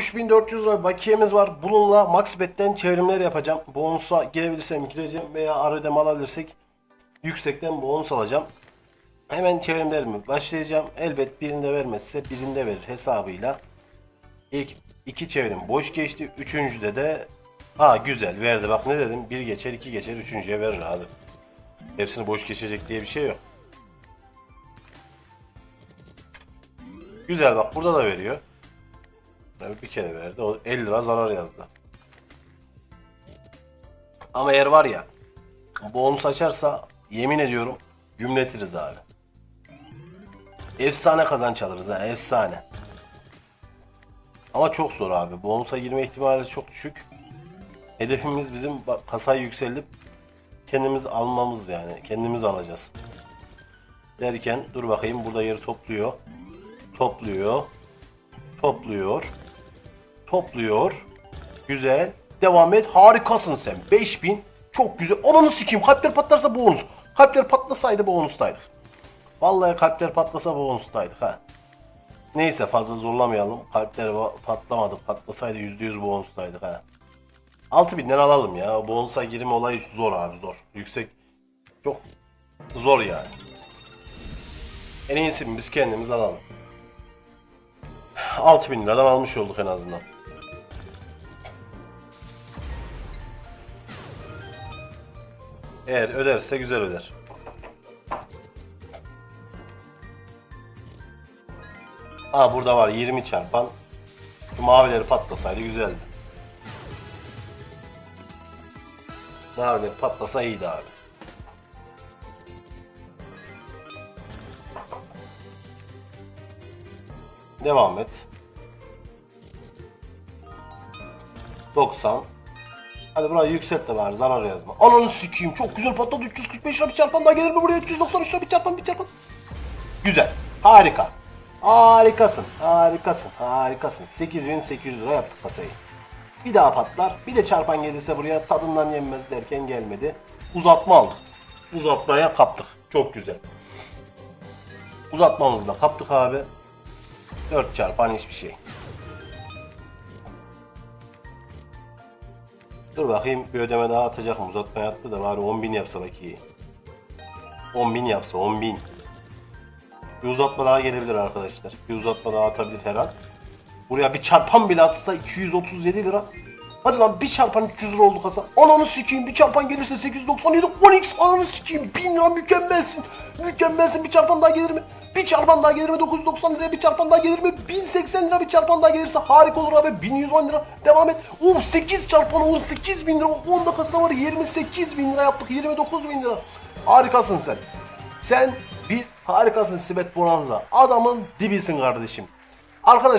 3400 lira bakiyemiz var. Bununla Maxbet'ten çevrimler yapacağım. Bonus'a girebilirsem gireceğim veya ara ödeme alabilirsek yüksekten bonus alacağım. Hemen çevrimlerimi başlayacağım. Elbet birinde vermezse birinde verir hesabıyla. İlk iki çevrim boş geçti. Üçüncüde de ha güzel verdi. Bak ne dedim? Bir geçer, iki geçer, üçüncüye verir abi. Hepsini boş geçecek diye bir şey yok. Güzel bak burada da veriyor. Bir kere verdi. O 50 lira zarar yazdı. Ama eğer var ya bonus açarsa yemin ediyorum gümletiriz abi. Efsane kazanç alırız ha efsane. Ama çok zor abi. Bonusa girme ihtimali çok düşük. Hedefimiz bizim kasayı yükselip kendimiz almamız yani. Kendimiz alacağız. Derken dur bakayım burada yeri topluyor. Topluyor. Topluyor. Topluyor. Güzel. Devam et. Harikasın sen. 5000. Çok güzel. Ananı sikeyim. Kalpler patlarsa bonus. Kalpler patlasaydı bonustaydık. Vallahi kalpler patlasa bonustaydık ha. Neyse fazla zorlamayalım. Kalpler patlamadı. Patlasaydı %100 bonustaydık ha. 6000'den alalım ya. Bonusa girme olayı zor abi zor. Yüksek. Çok zor yani. En iyisi biz kendimiz alalım. 6000 liradan almış olduk en azından. Eğer öderse güzel öder. Aa burada var 20 çarpan. Şu mavileri patlasaydı güzeldi. Mavileri patlasa iyiydi abi. Devam et. 90. Hadi burayı yükselt de bari zarar yazma. Ananı sikeyim çok güzel patladı 345 lira bir çarpan daha gelir mi buraya 393 lira bir çarpan bir çarpan. Güzel. Harika. Harikasın. Harikasın. Harikasın. 8800 lira yaptık kasayı. Bir daha patlar. Bir de çarpan gelirse buraya tadından yenmez derken gelmedi. Uzatma aldık. Uzatmaya kaptık. Çok güzel. Uzatmamızı da kaptık abi. 4 çarpan hiçbir şey. Dur bakayım bir ödeme daha atacak mı? Uzatmaya attı da bari 10.000 yapsa belki iyi. 10.000 yapsa 10.000. Bir uzatma daha gelebilir arkadaşlar. Bir uzatma daha atabilir her. Buraya bir çarpan bile atsa 237 lira. Hadi lan bir çarpan 300 lira oldu kasa. Ananı sikeyim bir çarpan gelirse 897 10x ananı sikeyim 1000 lira mükemmelsin. Mükemmelsin bir çarpan daha gelir mi? Bir çarpan daha gelir mi? 990 liraya bir çarpan daha gelir mi? 1080 lira bir çarpan daha gelirse harika olur abi. 1110 lira devam et. Of 8 çarpan 18 bin lira. 10 dakikasında var 28 bin lira yaptık. 29 bin lira. Harikasın sen. Sen bir harikasın Sibet Bonanza. Adamın dibisin kardeşim. Arkadaşlar